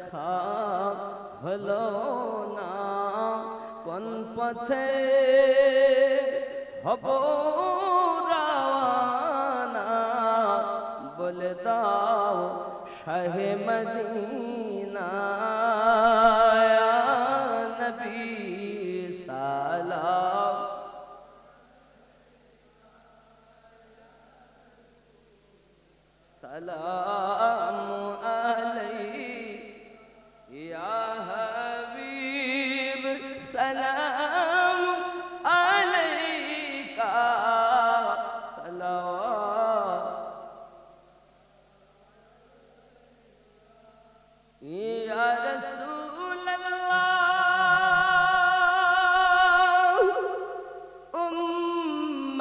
দেখা হলো না। কোন পথে হব রানা বলে দাও শাহে মদিনা। নবী সালাম। সালাম।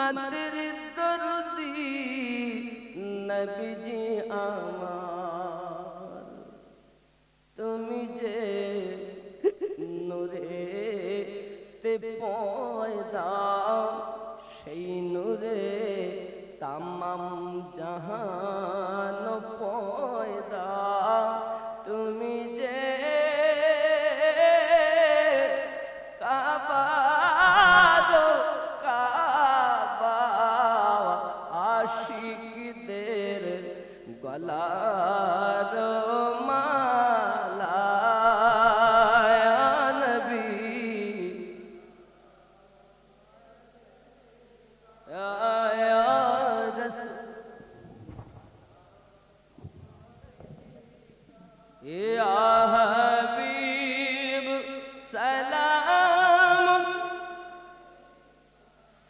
উম্মতের দরদি নবীজি আমার তুমি যে নূরে তে পয়দা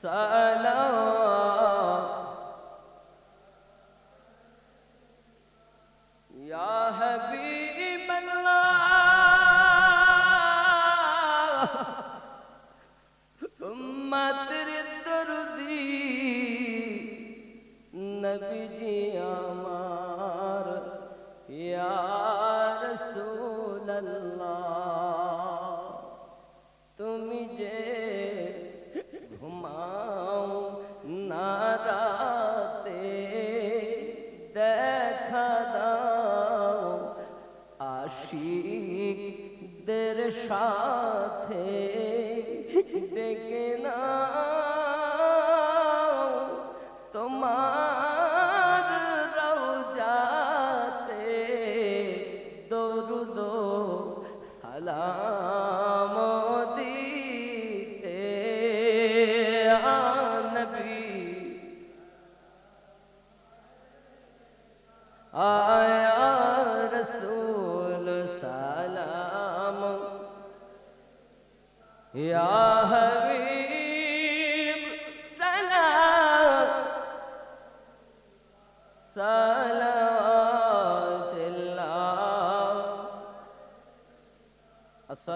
سلام. দরুদ সালাম দিতে আ নবী আয়া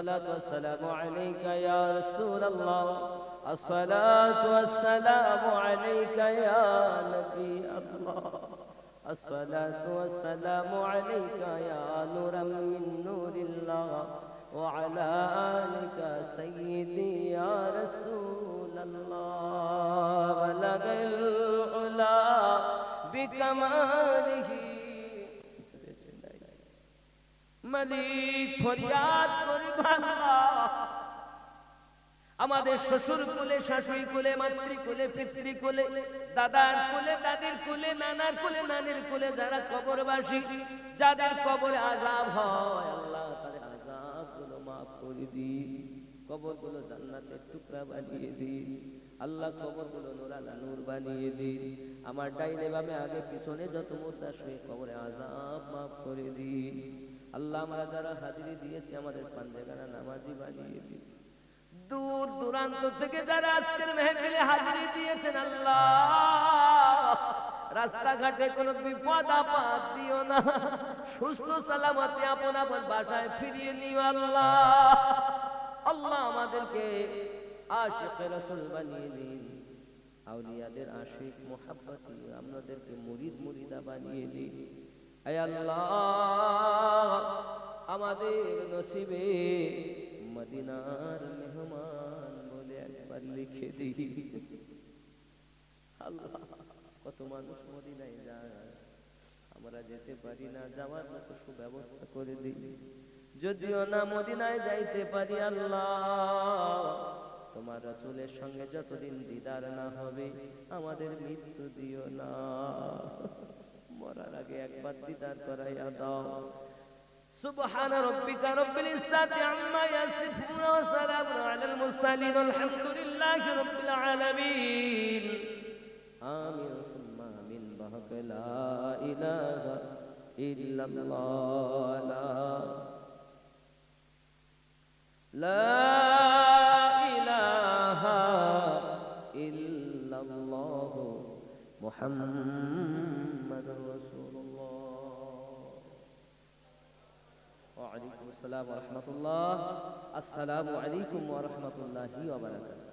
الصلاة والسلام عليك يا رسول الله. الصلاة والسلام عليك يا نبي الله. الصلاة والسلام عليك يا نورا من نور الله. وعلى آلك سيدي يا رسول الله. بلغ العلا بكماله মালিক, ফরিয়াদ করি আমাদের শ্বশুর কুলে, শাশুড়ি কুলে, মাতৃ কুলে, পিতৃ কুলে, দাদার কুলে, দাদির কুলে, নানার কুলে, নানির কুলে, যারা কবরবাসী, যাদের কবরে আজাব হয়, আল্লাহ তাদের আজাবগুলো মাফ করে দি কবরগুলো জান্নাতের টুকরা বানিয়ে দি আল্লাহ কবরগুলো নোরালা নূর বানিয়ে দি আমার ডাইনে বামে আগে পিছনে যত মুদ্রা শুয়ে কবরে আজাব মাফ করে দি আল্লাহ আমরা যারা হাজিরি দিয়েছি, আমাদের পাঞ্জেগানা নামাজি বানিয়ে দি দূর দূরান্ত থেকে যারা আজকের মেহফিলে হাজিরি দিয়েছেন, আল্লাহ। রাস্তাঘাটে কোনো বিপদ আপদ দিও না। সুস্থ সালামতে আপন আপন বাসায় ফিরিয়ে নিও, আল্লাহ। আল্লাহ আমাদেরকে আশিক রাসূল বানিয়ে দিন। আউলিয়াদের আশিক মোহাব্বতি, আপনাদেরকে মুরিদ মুরিদা বানিয়ে দিন। আমাদের নসিবে মদিনার মেহমান বলে একবার লিখে দিই। আল্লাহ, কত মানুষ মদিনায় যায়। আমরা যেতে পারি না, যাওয়ার মতো সুব্যবস্থা করে দিই। যদিও না মদিনায় যাইতে পারি, আল্লাহ, তোমার রাসূলের সঙ্গে যতদিন দিদার না হবে, আমাদের মৃত্যু দিও না। মরার আগে একবার দিদার করাইয়া দাও سبحان ربك رب العزة عما يصفون وسلام على المرسلين والحمد لله رب العالمين آمين ثم آمين بحق لا إله إلا الله لا لا السلام ورحمة الله. السلام عليكم ورحمة الله وبركاته.